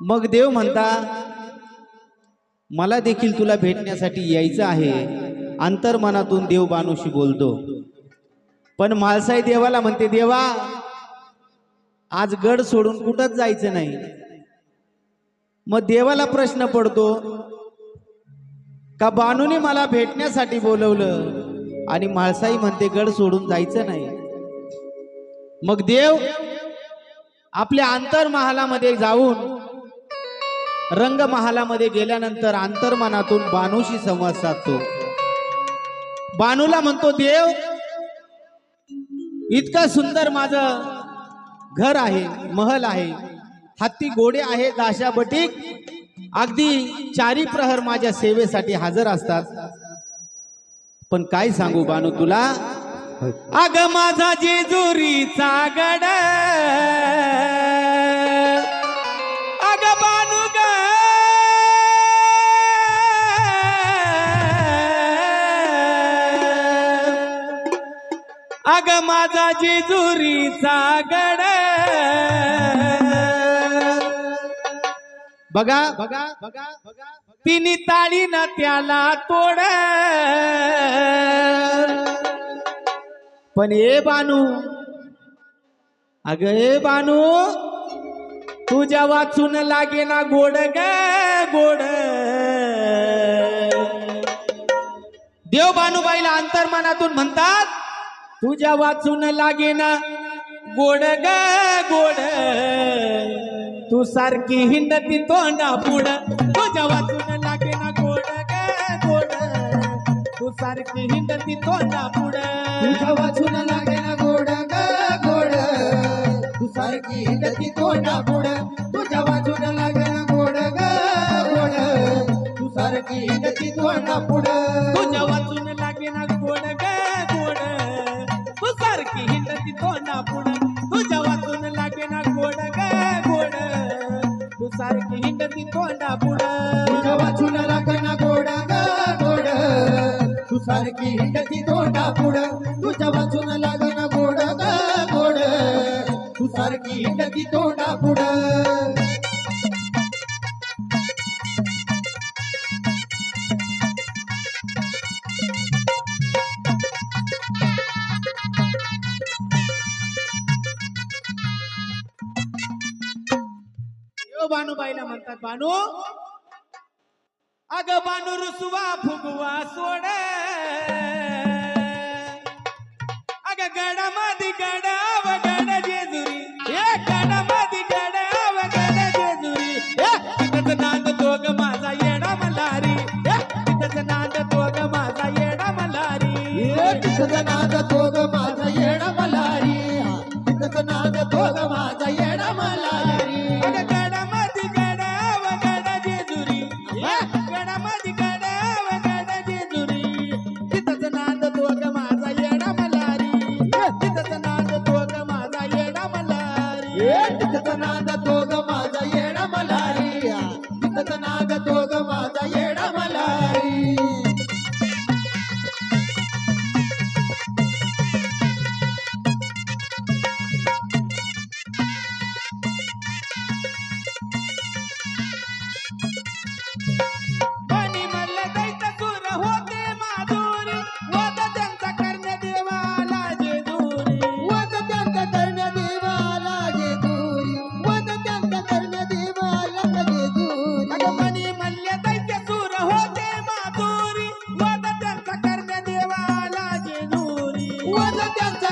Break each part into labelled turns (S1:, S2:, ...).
S1: मग देव म्हणता मला देखील तुला भेटण्यासाठी यायचं आहे. अंतर्मनातून देव बानूशी बोलतो. पण माळसाई देवाला म्हणते देवा आज गड सोडून कुठंच जायचं नाही. मग देवाला प्रश्न पडतो का बानूने मला भेटण्यासाठी बोलवलं? आणि म्हाळसाई म्हणते गड सोडून जायचं नाही. मग देव आपल्या अंतर्महालामध्ये जाऊन रंगमहालामध्ये गेल्यानंतर अंतर्मनातून बानूशी संवाद साधतो. बानूला म्हणतो देव इतका सुंदर माझं घर आहे महल आहे. हत्ती घोडे आहे दाशा बटीक. अगदी चारी प्रहर माझ्या सेवेसाठी हजर असतात. पण काय सांगू बानू तुला? अग माझा जेजुरीचा गड अग माझा जेजुरीचा गड बघा बघा बघा बघा. तिने ताळी ना त्याला तोड. पण ए बानू अग ए बानू तुझ्या वाचून लागे ना गोड ग गोड. देव बानूबाईला अंतर्मनातून म्हणतात तुझ्या वाचून लागे ना गोड ग गोड. तू सारखी हिंडती तोंडा पुढ. तुझ्या वाचून लागे ना गोड ग गोड. तू सारखी हिंडती तोंडा पुढ.
S2: तुझ्या वाचून लागे ना गोड ग गोड. तू सारखी हिंडती तोंडा पुढ. तुझ्या वाचून लागे ना गोड ग गोड. तू सारखी हिंडती तोंडा पुढ.
S1: सारखी हिंडती तोंडा पुढ. तुझ्या वाचून लागण गोड गोड. तू सारखी हिंडती तोंडा पुढ. बानूबाईला म्हणतात बानू अग बानू रुसवा फुगवा सोड.
S2: तो ग माझा येडा मलारी तिथं नाद ಸನಾತನ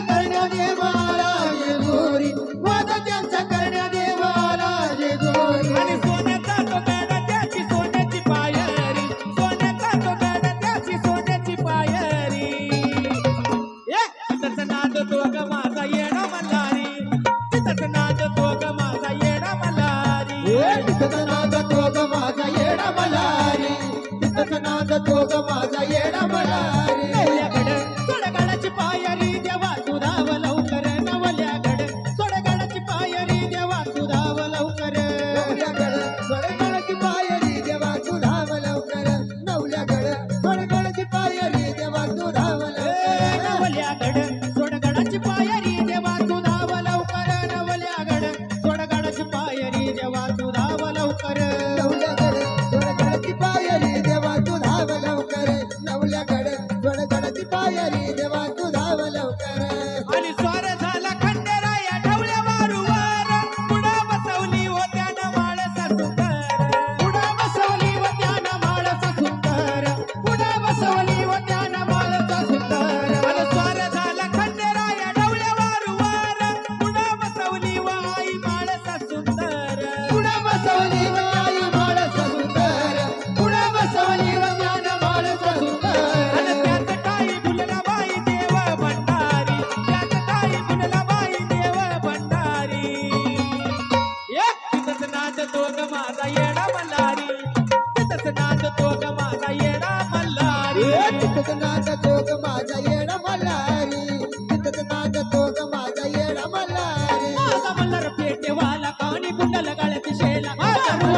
S1: ಕರ್ಣದೇವರಾಯ ಗೌರಿ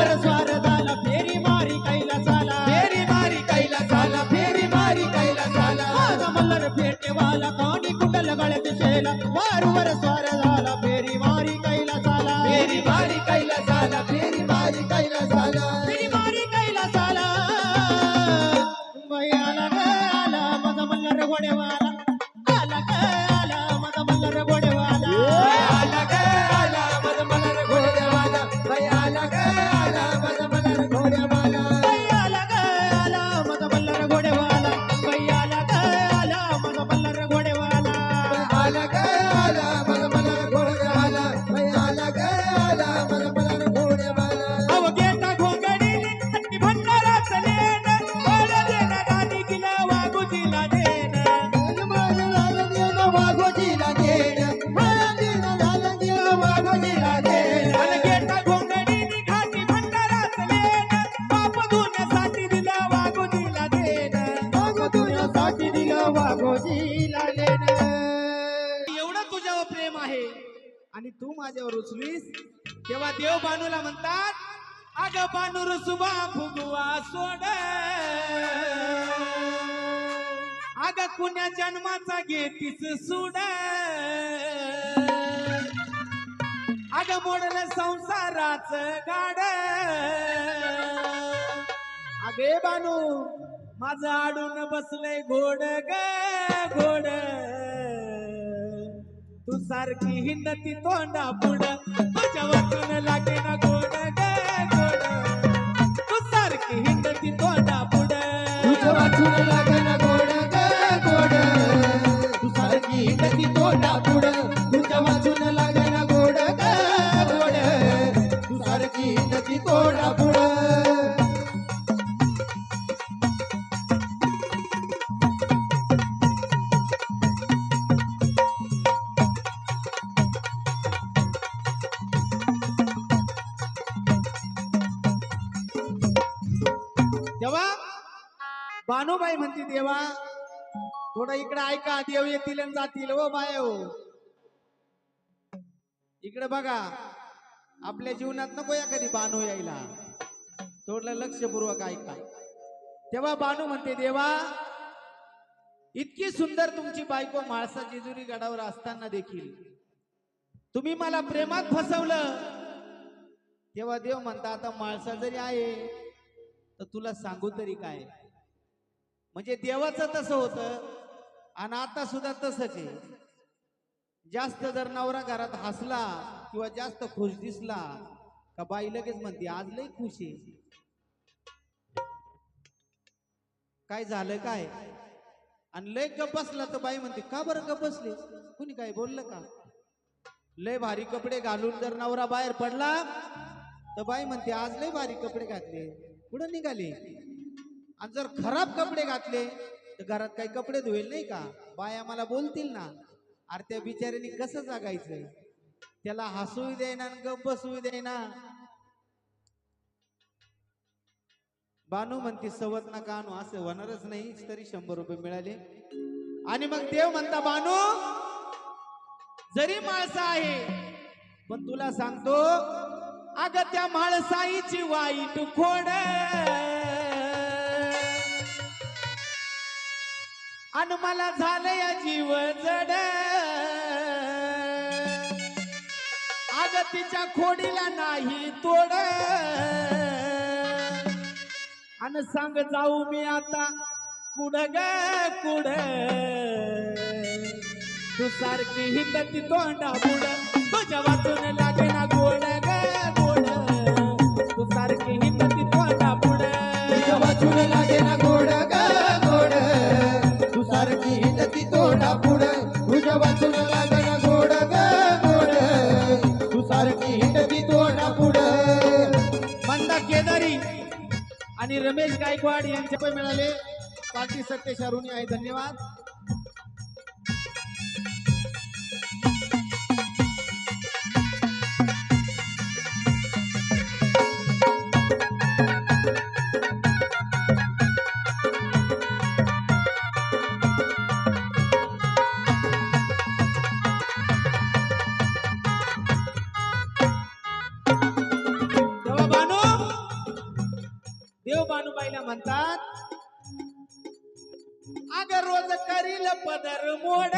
S1: Amor देव बानूला म्हणतात अग बानू रुसुबा फुगवा सोड. अग कुण्या जन्माचा घेतीस सूड. अग मोडल संसाराच गाड. अगे बानू माझं आडून बसले घोड ग घोड. सारखी हिंडती तोंडा पुढ तुझ्या वाचून लागे ना गोड ग गोड. तू सारखी हिंडती तोंडा पुढ
S2: तुझ्या वाचून लागे
S1: ना बानूबाई म्हणते देवा थोडं इकडे ऐका देव येतील आणि जातील ओ बाय हो. इकडे बघा आपल्या जीवनात नको या कधी बानू यायला. थोडं लक्षपूर्वक ऐका. तेव्हा बानू म्हणते देवा इतकी सुंदर तुमची बायको माळसा जेजुरी गडावर असताना देखील तुम्ही मला प्रेमात फसवलं. तेव्हा देव म्हणता आता माळसा जरी आहे तर तुला सांगू तरी काय? म्हणजे देवाचं तसं होतं आणि आता सुद्धा तसंच आहे. जास्त जर नवरा घरात हसला किंवा जास्त खुश दिसला का बाई लगेच म्हणते आज लय खुश आहे. काय झालं काय? आणि लय गप बसला तर बाई म्हणते का बरं गप बसले? कुणी काय बोललं का? लय भारी कपडे घालून जर नवरा बाहेर पडला तर बाई म्हणते आज लय भारी कपडे घातले. कुठं निघाले? आणि जर खराब कपडे घातले तर घरात काही कपडे धुवेल नाही का? बाया मला बोलतील ना अरे त्या बिचाऱ्याने कसं जागायचं त्याला हसू देईना गप बसू देईना बानू म्हणते सवत नका आणू असं होणारच नाही तरी शंभर रुपये मिळाले. आणि मग देव म्हणता बानू जरी माळसा आहे पण तुला सांगतो अग त्या माळसाईची वाईट खोड आणि मला झालं या जीव जड. आग तिच्या खोडीला नाही तोड. आणि सांग जाऊ मी आता कुड ग कुड तू सारखी हिंडती तोंडा बुड तुझ्या वाचून लागे ना गोड. रमेश गायकवाड यांचे पण मिळाले. पार्टी सत्य शारुनी आहे धन्यवाद. अग रोज करील पदर मोड.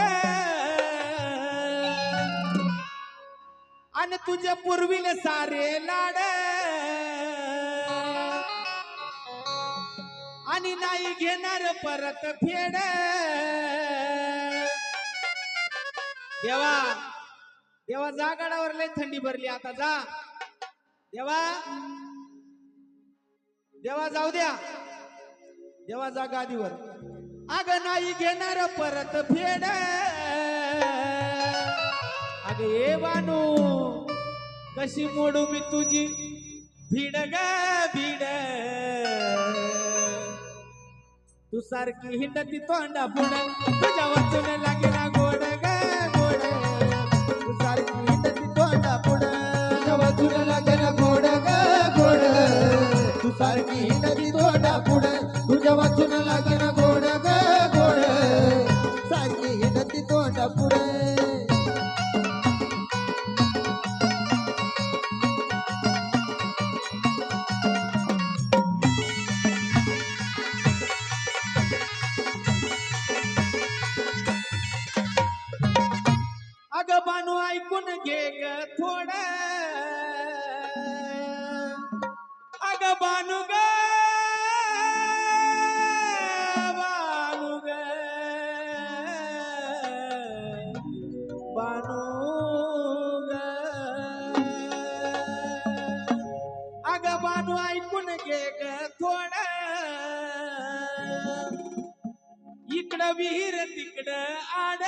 S1: आणि तुझ्या पूर्वील सारे लाड. आणि नाही घेणार परत फेड. देवा देवा जा गडावर लय थंडी भरली आता जा. देवा देवा जाऊ द्या. देवा जा गादीवर. अग नाही घेणार परत फेड. अग ये बानू कशी मोडू मी तुझी भीड ग भीड. तू सारखी हिंडती तोंडा पुढ तुझ्या वाचून लागेला गोड ग गोड. तू सारखी हिंडती तोंडा पुढ
S2: तुझ्या वाचून ना गोड ग गोड. तू सारखी नदी तोंडा पुढ तुझ्या वाचून लागेल
S1: अग बानू ग बानू ग बानू ग अग बानू ऐकून घे ग थोड. इकडं विहीर तिकडं आड.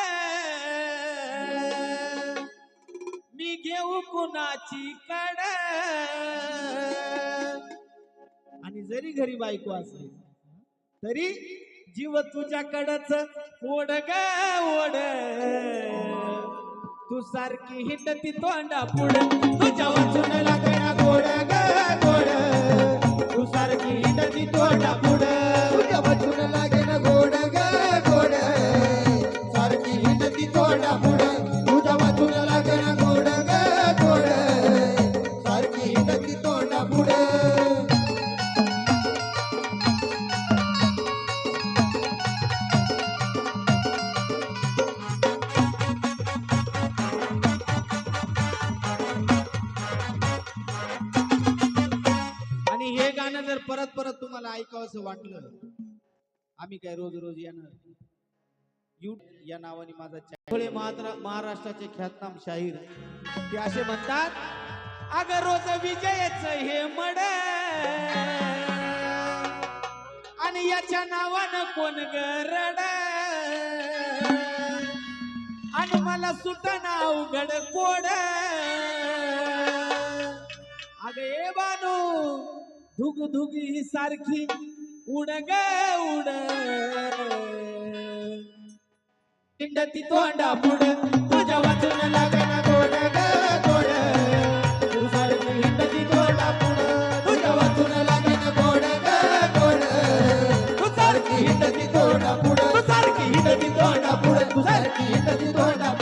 S1: मी घेऊ कुणाची कड? आणि जरी घरी बायको असली तरी जीव तुझ्याकडच ओढ ग ओढ. तू सारखी हिंडती तोंडा पुढ तुझ्या वाचून लागणा गोड ग गोड. तू सारखी हिंडती तोंडा पुढ
S2: तुझ्या वाचून लागेल गोड ग गोड. सारखी नदी तोंडा पुढ
S1: यू या नावाने माझा चॅनल महाराष्ट्राचे ख्यातनाम शाहीर ते असे म्हणतात अग रोज विजयच हे मड. आणि याच्या नावानं कोण गरड आणि मला सुटना अवघड कोड? अग ए बानू धुग धुग ही सारखी उड ग उड हिंडती तोंडा पुढ. तुझ्या वाचून लागना गोड गोड. तू सारखी तोंडा पुढ.
S2: तुझ्या वाचून लागेल गोड गोड.
S1: तू हिंडती
S2: तोंडा पुढ.
S1: तू हिंडती तोंडा पुढ.
S2: तू